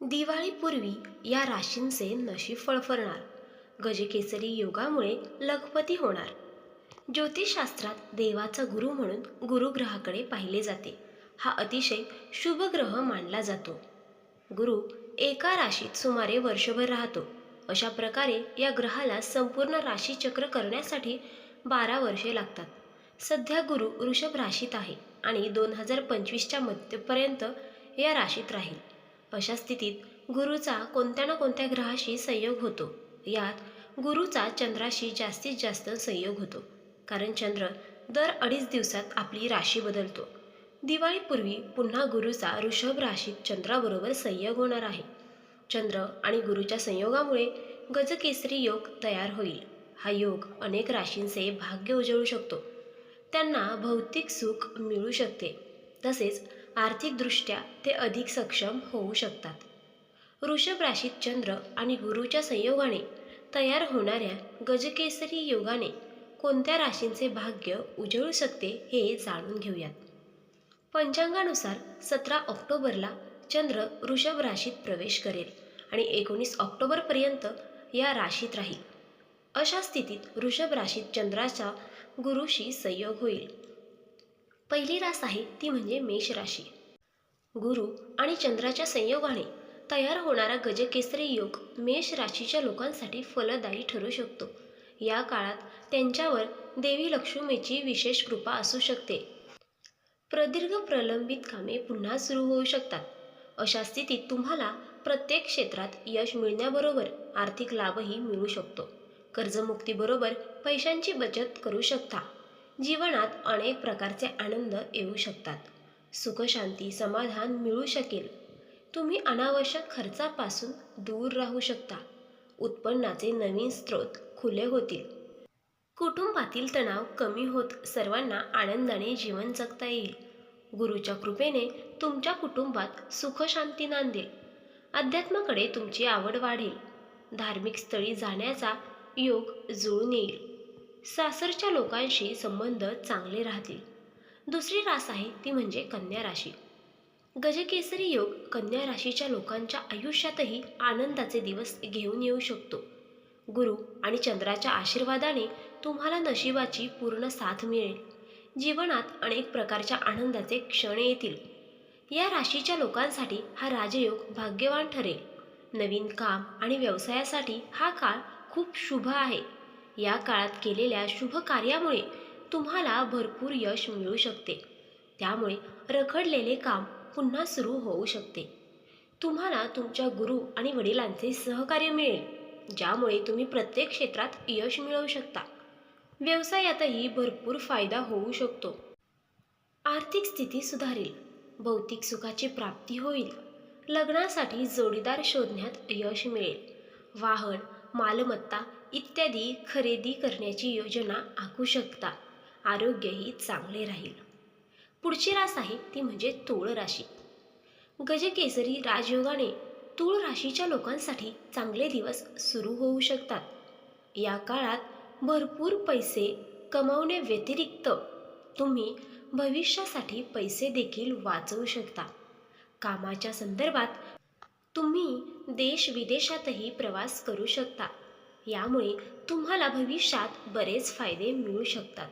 दिवाळीपूर्वी या राशींचे नशीब फळफळणार. गजकेसरी योगामुळे लखपती होणार. ज्योतिषशास्त्रात देवाचा गुरु म्हणून गुरुग्रहाकडे पाहिले जाते. हा अतिशय शुभ ग्रह मानला जातो. गुरु एका राशीत सुमारे वर्षभर राहतो. अशा प्रकारे या ग्रहाला संपूर्ण राशीचक्र करण्यासाठी बारा वर्षे लागतात. सध्या गुरु वृषभ राशीत आहे आणि दोन हजार पंचवीसच्या मध्यपर्यंत या राशीत राहील. अशा स्थितीत गुरुचा कोणत्या ना कोणत्या ग्रहाशी संयोग होतो? यात गुरुचा चंद्राशी जास्तीत जास्त संयोग होतो. कारण चंद्र दर अडीच दिवसात आपली राशी बदलतो. दिवाळीपूर्वी पुन्हा गुरुचा ऋषभ राशीत चंद्राबरोबर संयोग होणार आहे. चंद्र आणि गुरुच्या संयोगामुळे गजकेसरी योग तयार होईल. हा योग अनेक राशींचे भाग्य उजळू शकतो. त्यांना भौतिक सुख मिळू शकते. तसेच आर्थिकदृष्ट्या ते अधिक सक्षम होऊ शकतात. वृषभ राशीत चंद्र आणि गुरुच्या संयोगाने तयार होणाऱ्या गजकेसरी योगाने कोणत्या राशींचे भाग्य उजळू शकते हे जाणून घेऊयात. पंचांगानुसार सतरा ऑक्टोबरला चंद्र वृषभ राशीत प्रवेश करेल आणि एकोणीस ऑक्टोबरपर्यंत या राशीत राहील. अशा स्थितीत वृषभ राशीत चंद्राचा गुरुशी संयोग होईल. पहिली रास आहे ती म्हणजे मेष राशी. गुरु आणि चंद्राच्या संयोगाने तयार होणारा गजकेसरी योग मेष राशीच्या लोकांसाठी फलदायी ठरू शकतो. या काळात त्यांच्यावर देवी लक्ष्मीची विशेष कृपा असू शकते. प्रदीर्घ प्रलंबित कामे पुन्हा सुरू होऊ शकतात. अशा स्थितीत तुम्हाला प्रत्येक क्षेत्रात यश मिळण्याबरोबर आर्थिक लाभही मिळू शकतो. कर्जमुक्तीबरोबर पैशांची बचत करू शकता. जीवनात अनेक प्रकारचे आनंद येऊ शकतात. सुखशांती समाधान मिळू शकेल. तुम्ही अनावश्यक खर्चापासून दूर राहू शकता. उत्पन्नाचे नवीन स्रोत खुले होतील. कुटुंबातील तणाव कमी होत सर्वांना आनंदाने जीवन जगता येईल. गुरुच्या कृपेने तुमच्या कुटुंबात सुखशांती नांदेल. अध्यात्माकडे तुमची आवड वाढेल. धार्मिक स्थळी जाण्याचा योग जुळून येईल. सासरच्या लोकांशी संबंध चांगले राहतील. दुसरी रास आहे ती म्हणजे कन्या राशी. गजकेसरी योग कन्या राशीच्या लोकांच्या आयुष्यातही आनंदाचे दिवस घेऊन येऊ शकतो. गुरु आणि चंद्राच्या आशीर्वादाने तुम्हाला नशिबाची पूर्ण साथ मिळेल. जीवनात अनेक प्रकारच्या आनंदाचे क्षण येतील. या राशीच्या लोकांसाठी हा राजयोग भाग्यवान ठरेल. नवीन काम आणि व्यवसायासाठी हा काळ खूप शुभ आहे. या काळात केलेल्या शुभ कार्यामुळे तुम्हाला भरपूर यश मिळू शकते. त्यामुळे रखडलेले काम पुन्हा सुरू होऊ शकते. तुम्हाला तुमच्या गुरु आणि वडिलांचे सहकार्य मिळेल ज्यामुळे तुम्ही प्रत्येक क्षेत्रात यश मिळवू शकता. व्यवसायातही भरपूर फायदा होऊ शकतो. आर्थिक स्थिती सुधारेल भौतिक सुखाची प्राप्ती होईल लग्नासाठी जोडीदार शोधण्यात यश मिळेल. वाहन मालमत्ता इत्यादी खरेदी करण्याची योजना आखू शकता. आरोग्यही चांगले राहील. पुढची रास आहे ती म्हणजे तूळ राशी. गजकेसरी राजयोगाने तूळ राशीच्या लोकांसाठी चांगले दिवस सुरू होऊ शकतात. या काळात भरपूर पैसे कमावणे व्यतिरिक्त तुम्ही भविष्यासाठी पैसे देखील वाचवू शकता. कामाच्या संदर्भात तुम्ही देश विदेशातही प्रवास करू शकता. यामुळे तुम्हाला भविष्यात बरेच फायदे मिळू शकतात.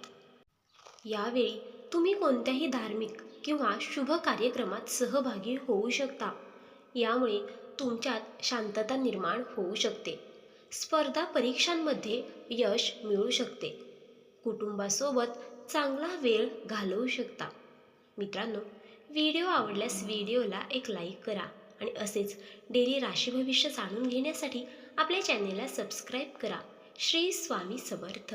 यावेळी तुम्ही कोणत्याही धार्मिक किंवा शुभ कार्यक्रमात सहभागी होऊ शकता. यामुळे तुमच्यात शांतता निर्माण होऊ शकते. स्पर्धा परीक्षांमध्ये यश मिळू शकते. कुटुंबासोबत चांगला वेळ घालवू शकता. मित्रांनो व्हिडिओ आवडल्यास व्हिडिओला एक लाईक करा आणि असेच डेली राशी भविष्य जाणून घेण्यासाठी आपल्या चॅनेलला सबस्क्राईब करा. श्री स्वामी समर्थ.